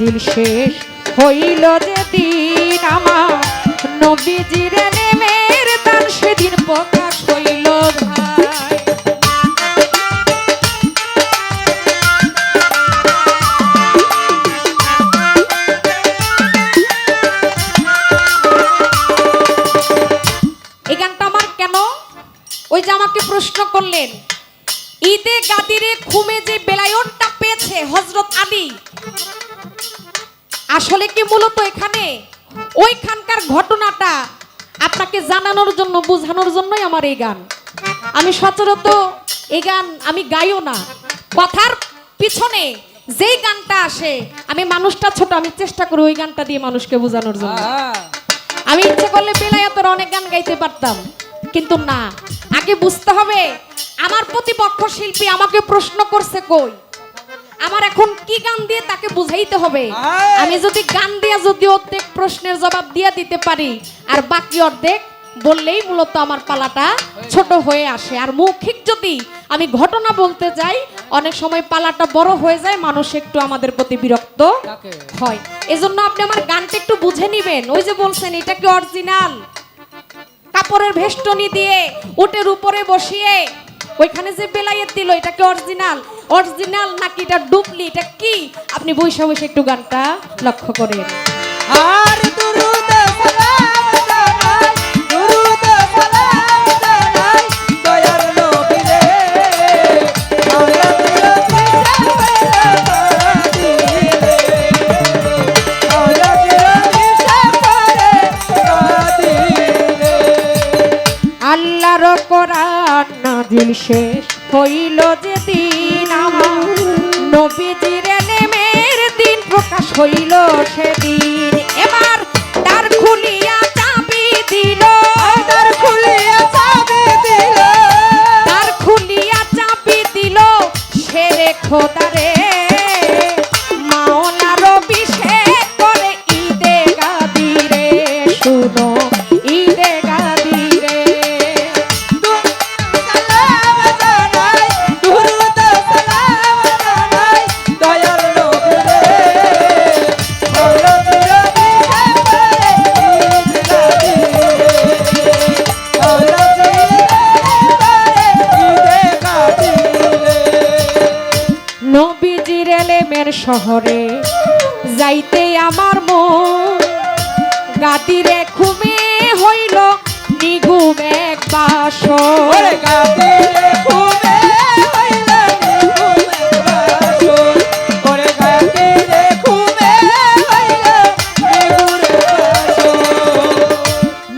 নাজিল শেষ হইল যেদিন আমার। নবীজির নেমের দান সেদিন প্রকাশ হইল আমার কেন? ওই যে আমাকে প্রশ্ন করলেন, ঈদে গাদিরে খুমে যে বেলায়নটা পেয়েছে হজরত আলী আসলে কি মূলত এখানে? ওইখানকার ঘটনাটা আপনাকে জানানোর জন্য বোঝানোর জন্যই আমার এই গান। আমি সচরাচর এই গান আমি গাইও না। কথার পিছনে যেই গানটা আসে আমি মানুষটা ছোট আমি চেষ্টা করি ওই গানটা দিয়ে মানুষকে বোঝানোর জন্য। আমি ইচ্ছে করলে বেলায়তের অনেক গান গাইতে পারতাম কিন্তু না। আগে বুঝতে হবে আমার প্রতিপক্ষ শিল্পী আমাকে প্রশ্ন করছে কই? আমার এখন কি গান দিয়ে তাকে বুঝাইতে হবে? আমি যদি গান দিয়ে যদি অর্ধেক প্রশ্নের জবাব দিয়ে দিতে পারি আর বাকি অর্ধেক বললেই মূলত আমার পালাটা ছোট হয়ে আসে। আর মৌখিক যদি আমি ঘটনা বলতে যাই অনেক সময় পালাটা বড় হয়ে যায় মানুষ একটু আমাদের প্রতি বিরক্ত? হয়। এজন্য আপনি আমার গানটা একটু বুঝে নিবেন। ওই যে বলছেন এটা কি অরিজিনাল কাপড়ের ভেষ্টনি দিয়ে উটের উপরে বসিয়ে ওইখানে যে বেলাইয়ের দিল, এটা কি অরিজিনাল? অরিজিনাল নাকি এটা ডুপ্লি এটা কি? আপনি বৈশা বসে একটু গানটা লক্ষ্য করেন। আর দুরুদ নাজিল শেষ হইল যেদিন আমার। নবীজির নেমের দিন প্রকাশ হইল সেদিন।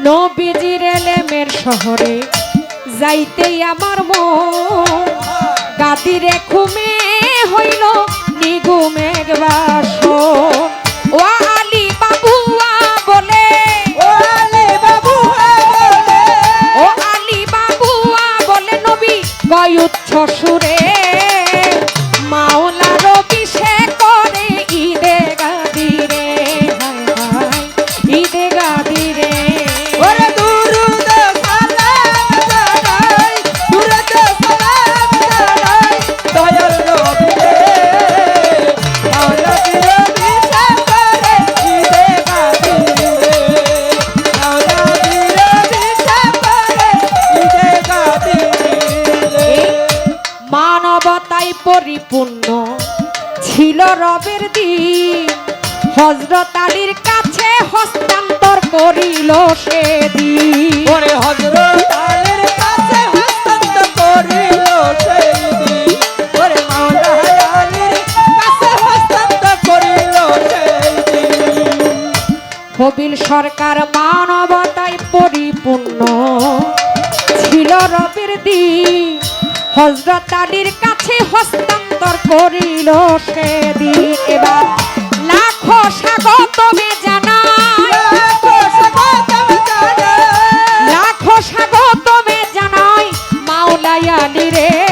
নবীজির এলেমের শহরে যাইতেই আমার মন। গাদিরে ঘুমে হইল নিঘুম এক বাসর গয়ুচ্ছ সুরে মানবতায় পরিপূর্ণ। ছিল রবের দিন। হজরত আলীর কাছে হস্তান্তর করিল সেদিন। হযরত আলীর কাছে হস্তান্তর করিল দিন ওরে আলীর কাছে হস্তান্তর করিল সেই দিন কবিল সরকার মানবতায় পরিপূর্ণ। ছিল রবের দিন। হজরত আলীর কাছে হস্তান্তর করিল সেদিন এবার। লাখো স্বাগতমে জানায় লাখো স্বাগত স্বাগতমে জানাই। মাওলাই আলী রে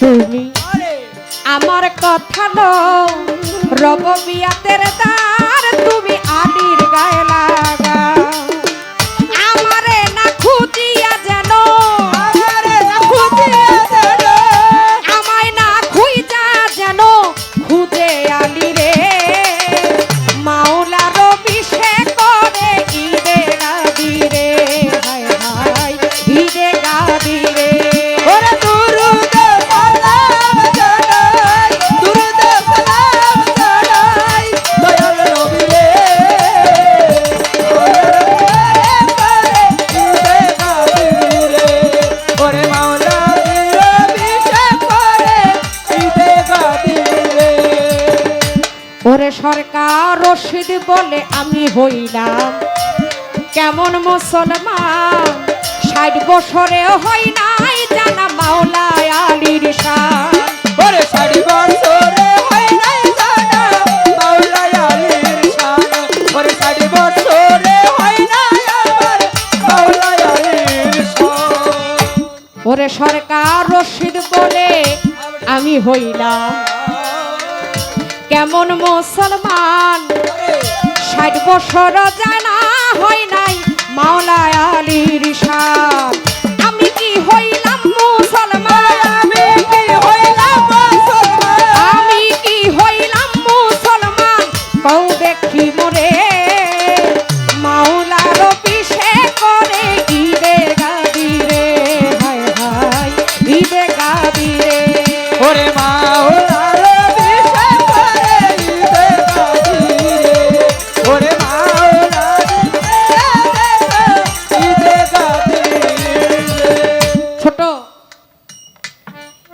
তুমি আমার কথা লো। রব বিয়াতের তার বলে আমি হইলাম। কেমন মুসলমান ষাট বছরেও নাই জানা মাওলা আলীর শান। ষাট বছরে হয় নাই জানা মাওলা আলীর শান। ষাট বছরে হয় নাই আমার মাওলা আলীর শান। ওরে সরকার রশিদ বলে আমি হইলাম। কেমন মুসলমান? ষাট বছর জানা হয় নাই মাওলা আলীর শান আমি কি হইলাম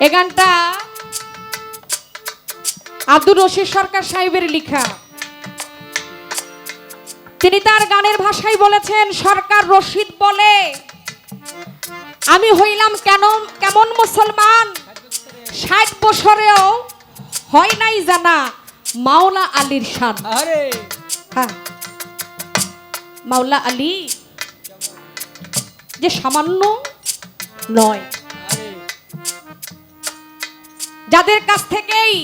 এ গানটা আব্দুর রশিদ সরকার সাহেবের লেখা। তিনি তার গানের ভাষায় বলেছেন সরকার রশিদ বলে আমি হইলাম কেন কেমন মুসলমান? ষাট বছরেও হয় নাই জানা মাওলা আলীর শান। হ্যাঁ। মাওলা আলী যে সামান্য নয়। যাদের কাছ থেকেই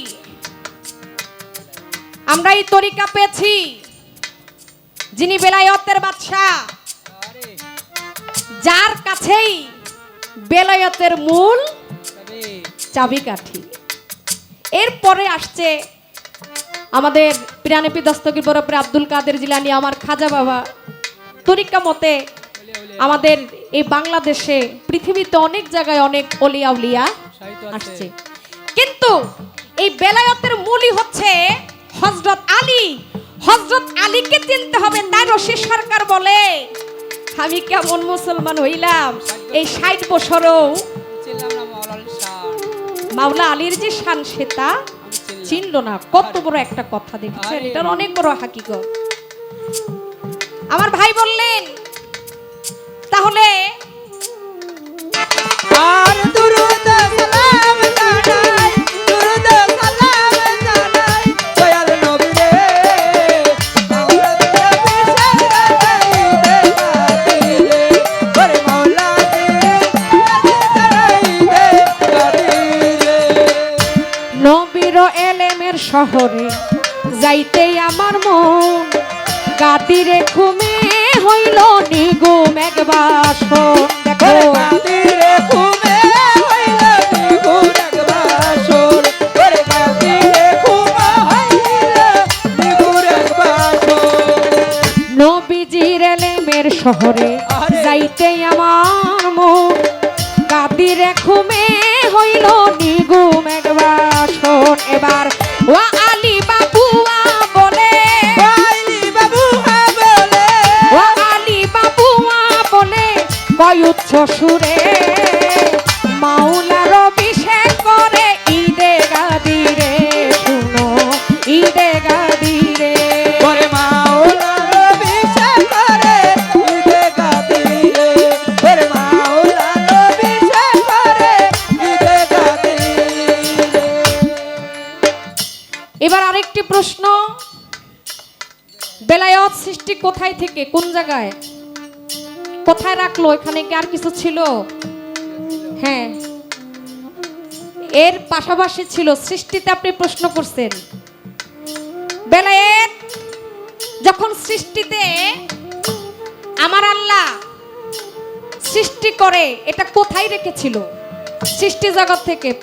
আমরা এই তরিকা পেয়েছি যিনি বেলায়তের বাদশাহ যার কাছেই বেলায়তের মূল চাবিকাঠি। এরপরে আসছে আমাদের পিরানেপি দস্তগীর বরফরে আব্দুল কাদের জিলানি আমার খাজা বাবা। তরিকা মতে আমাদের এই বাংলাদেশে পৃথিবীতে অনেক জায়গায় অনেক অলিয়া উলিয়া আসছে। কিন্তু এই বেলায়তের মূলই হচ্ছে হজরত আলী। হজরত আলীকে চিনতে হবে রশি সরকার বলে। আমি কেমন মুসলমান হইলাম এই ষাট বছরও। মাওলা আলীর যে শান আমি চিনল না। কত বড় একটা কথা দেখছেন। এটার অনেক বড় হাকিকত আমার ভাই বললেন তাহলে শহরে যাইতে আমার মন। গাদিরে ঘুমে হইল নিগুম একবার দেখো। হইল শহরে। যাইতে আমার মন। গাদিরে ঘুমে হইল নিগুম একবার শোন এবার উচ্চ সুরে মাওলার অভিষেক করে ঈদে গাদি রে শুনো ঈদে গাদি রে। করে মাওলার অভিষেক করে ঈদে গাদি রে করে মাওলার অভিষেক করে ঈদে গাদি এবার আরেকটি প্রশ্ন। বেলায়ত সৃষ্টি কোথায় থেকে? কোন জায়গায়? কোথায় রাখল? এখানে কি আর কিছু ছিল? হ্যাঁ। এর পাশাপাশি ছিল, সৃষ্টিতে আপনি প্রশ্ন করছেন। বেলায়েত যখন সৃষ্টিতে আমার আল্লাহ সৃষ্টি করে, এটা কোথায় রেখেছিল? সৃষ্টি জগৎ থেকে।